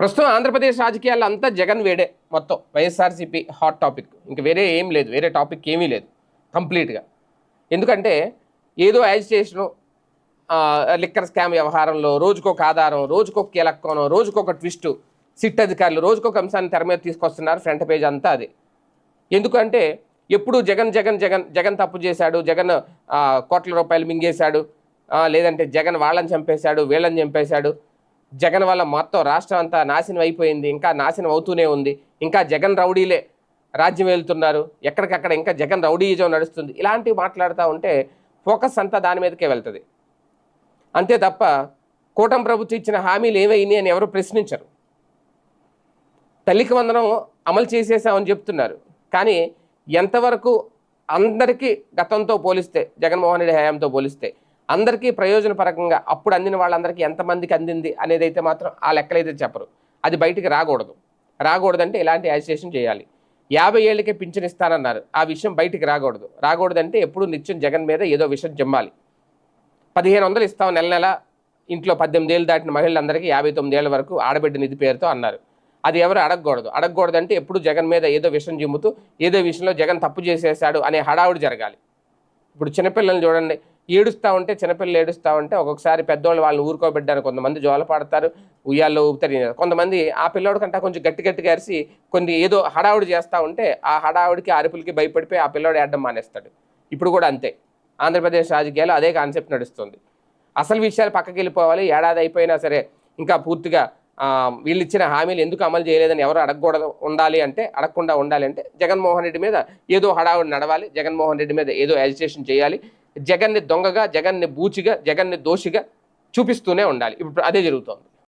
ప్రస్తుతం ఆంధ్రప్రదేశ్ రాజకీయాల్లో అంతా జగన్ వేడే మొత్తం. వైఎస్ఆర్సీపీ హాట్ టాపిక్ ఇంక వేరే ఏం లేదు. వేరే టాపిక్ ఏమీ లేదు. కంప్లీట్గా. ఎందుకంటే ఏదో యాజిటేషను లిక్కర్ స్కామ్ వ్యవహారంలో రోజుకొక ఆధారం రోజుకొక కీలకోణం రోజుకొక ట్విస్టు సిట్ అధికారులు రోజుకొక అంశాన్ని తెర మీద తీసుకొస్తున్నారు. ఫ్రంట్ పేజ్ అంతా అది. ఎందుకంటే ఎప్పుడు జగన్ జగన్ జగన్ జగన్ తప్పు చేశాడు జగన్ కోట్ల రూపాయలు మింగేశాడు లేదంటే జగన్ వాళ్ళని చంపేశాడు వీళ్ళని చంపేశాడు జగన్ వల్ల మొత్తం రాష్ట్రం అంతా నాశనం అయిపోయింది ఇంకా నాశనం అవుతూనే ఉంది. ఇంకా జగన్ రౌడీలే రాజ్యం వెళ్తున్నారు ఎక్కడికక్కడ ఇంకా జగన్ రౌడీజం నడుస్తుంది. ఇలాంటివి మాట్లాడుతూ ఉంటే ఫోకస్ అంతా దాని మీదకే వెళ్తుంది. అంతే తప్ప కూటమి ప్రభుత్వం ఇచ్చిన హామీలు ఏవైనాయి అని ఎవరు ప్రశ్నించరు. తల్లికి వందనం అమలు చేసేసామని చెప్తున్నారు. కానీ ఎంతవరకు అందరికీ గతంతో పోలిస్తే జగన్మోహన్ రెడ్డి హయాంతో పోలిస్తే అందరికీ ప్రయోజనపరకంగా అప్పుడు అందిన వాళ్ళందరికీ ఎంతమందికి అందింది అనేది అయితే మాత్రం ఆ లెక్కలైతే చెప్పరు. అది బయటికి రాకూడదు. రాకూడదంటే ఇలాంటి యాజిటేషన్ చేయాలి. యాభై ఏళ్ళకే పింఛన్ ఇస్తానన్నారు. ఆ విషయం బయటికి రాకూడదు. రాకూడదంటే ఎప్పుడు నిత్యం జగన్ మీద ఏదో విషయం జమ్మాలి. పదిహేను వందలు ఇస్తాం నెల నెల. ఇంట్లో పద్దెనిమిది ఏళ్ళు దాటిన మహిళలందరికీ యాభై తొమ్మిది ఏళ్ళ వరకు ఆడబిడ్డ నిధి పేరుతో అన్నారు. అది ఎవరు అడగకూడదు. అడగకూడదంటే ఎప్పుడు జగన్ మీద ఏదో విషయం జిమ్ముతూ ఏదో విషయంలో జగన్ తప్పు చేసేసాడు అనే హడావుడి జరగాలి. ఇప్పుడు చిన్నపిల్లల్ని చూడండి. ఏడుస్తూ ఉంటే చిన్నపిల్లలు ఏడుస్తూ ఉంటే ఒక్కొక్కసారి పెద్దోళ్ళు వాళ్ళని ఊరుకోబెట్టారు కొంతమంది జోల పాడతారు ఉయ్యాల్లో ఊపుతారు కొంతమంది ఆ పిల్లోడి కంటే కొంచెం గట్టి గట్టిగా అరిసి కొన్ని ఏదో హడావుడి చేస్తూ ఉంటే ఆ హడావుడికి అరుపులకి భయపడిపోయి ఆ పిల్లోడు ఏడడం మానేస్తాడు. ఇప్పుడు కూడా అంతే. ఆంధ్రప్రదేశ్ రాజకీయాలు అదే కాన్సెప్ట్ నడుస్తుంది. అసలు విషయాలు పక్కకి వెళ్ళిపోవాలి. ఏడాది అయిపోయినా సరే ఇంకా పూర్తిగా వీళ్ళు ఇచ్చిన హామీలు ఎందుకు అమలు చేయలేదని ఎవరు అడగకూడదు. ఉండాలి అంటే అడగకుండా ఉండాలి అంటే జగన్మోహన్ రెడ్డి మీద ఏదో హడావుడి నడవాలి. జగన్మోహన్ రెడ్డి మీద ఏదో యాజిటేషన్ చేయాలి. జగన్ని దొంగగా జగన్ని బూచిగా జగన్ని దోషిగా చూపిస్తూనే ఉండాలి. ఇప్పుడు అదే జరుగుతోంది.